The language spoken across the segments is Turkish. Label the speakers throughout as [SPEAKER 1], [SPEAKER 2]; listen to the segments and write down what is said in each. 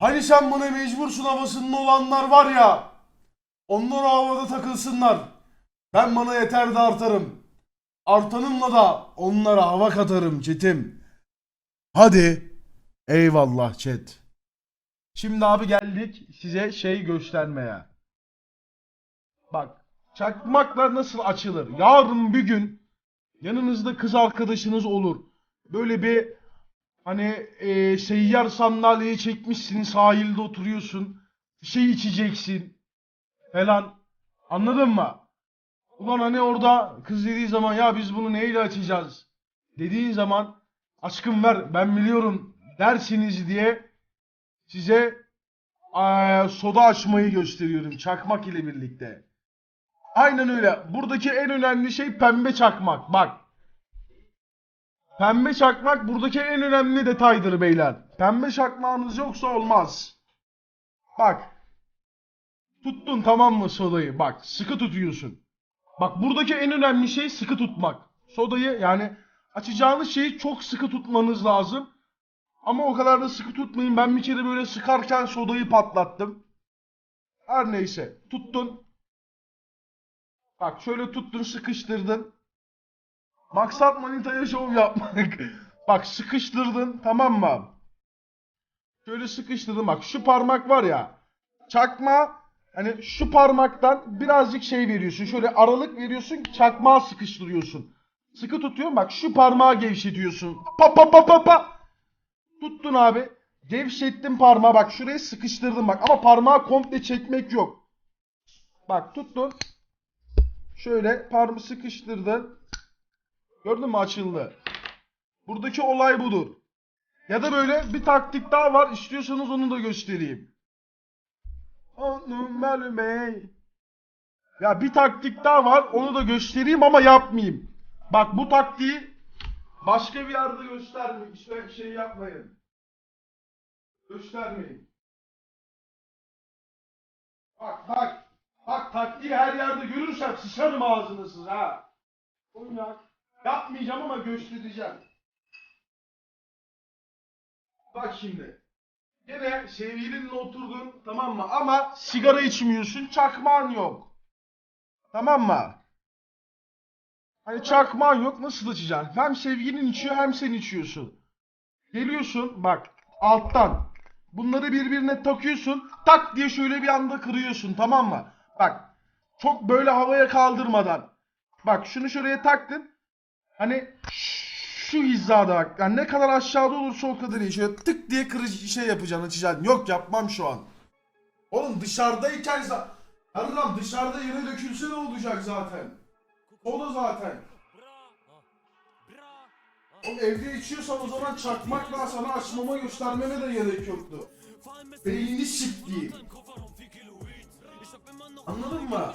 [SPEAKER 1] Hani sen buna mecbursun havasında olanlar var ya. Onlar o havada takılsınlar. Ben bana yeter de artarım. Artanımla da onlara hava katarım çetim. Hadi. Eyvallah chat. Şimdi abi geldik size şey göstermeye. Bak çakmaklar nasıl açılır? Yarın bir gün yanınızda kız arkadaşınız olur. Böyle bir hani e, seyyar sandalyeyi çekmişsin sahilde oturuyorsun. Şey içeceksin falan. Anladın mı? Ulan hani orada kız dediği zaman ya biz bunu neyle açacağız? Dediğin zaman aşkım ver ben biliyorum dersiniz diye size eee, soda açmayı gösteriyorum çakmak ile birlikte. Aynen öyle. Buradaki en önemli şey pembe çakmak. Bak. Pembe çakmak buradaki en önemli detaydır beyler. Pembe çakmağınız yoksa olmaz. Bak. Tuttun tamam mı sodayı? Bak sıkı tutuyorsun. Bak buradaki en önemli şey sıkı tutmak. Sodayı yani açacağınız şeyi çok sıkı tutmanız lazım. Ama o kadar da sıkı tutmayın. Ben bir kere böyle sıkarken sodayı patlattım. Her neyse. Tuttun. Bak şöyle tuttun sıkıştırdın. Maksat manitaya şov yapmak. Bak sıkıştırdın tamam mı? Şöyle sıkıştırdın bak şu parmak var ya. Çakma hani şu parmaktan birazcık şey veriyorsun. Şöyle aralık veriyorsun çakmağı sıkıştırıyorsun. Sıkı tutuyorsun bak şu parmağı gevşetiyorsun. Pa pa pa pa pa. Tuttun abi. Gevşettin parmağı bak şuraya sıkıştırdın bak ama parmağı komple çekmek yok. Bak tuttun. Şöyle parmağı sıkıştırdın. Gördün mü açıldı. Buradaki olay budur. Ya da böyle bir taktik daha var. İstiyorsanız onu da göstereyim. Bey. Ya bir taktik daha var. Onu da göstereyim ama yapmayayım. Bak bu taktiği başka bir yerde göstermeyin. İşte şey yapmayın. Göstermeyin. Bak bak. Bak taktiği her yerde görürsem sıçarım ağzınızı ha. Oynak. Yapmayacağım ama göstereceğim. Bak şimdi. Gene sevgilinle oturdun tamam mı? Ama sigara içmiyorsun, çakmağın yok. Tamam mı? Hani çakmağın yok nasıl açacaksın? Hem sevgilin içiyor hem sen içiyorsun. Geliyorsun bak alttan. Bunları birbirine takıyorsun. Tak diye şöyle bir anda kırıyorsun tamam mı? Bak çok böyle havaya kaldırmadan. Bak şunu şuraya taktın. Hani şu hizada. Yani ne kadar aşağıda olursa o kadar iyi. Şöyle tık diye kırıcı şey yapacaksın açacaksın. Yok yapmam şu an. Oğlum dışarıdayken za- Allah'ım dışarıda yere dökülse ne olacak zaten? O da zaten. Oğlum evde içiyorsan o zaman çakmakla sana açmama göstermeme de gerek yoktu. Beynini siktiğim. Anladın mı?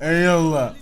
[SPEAKER 1] Eyvallah.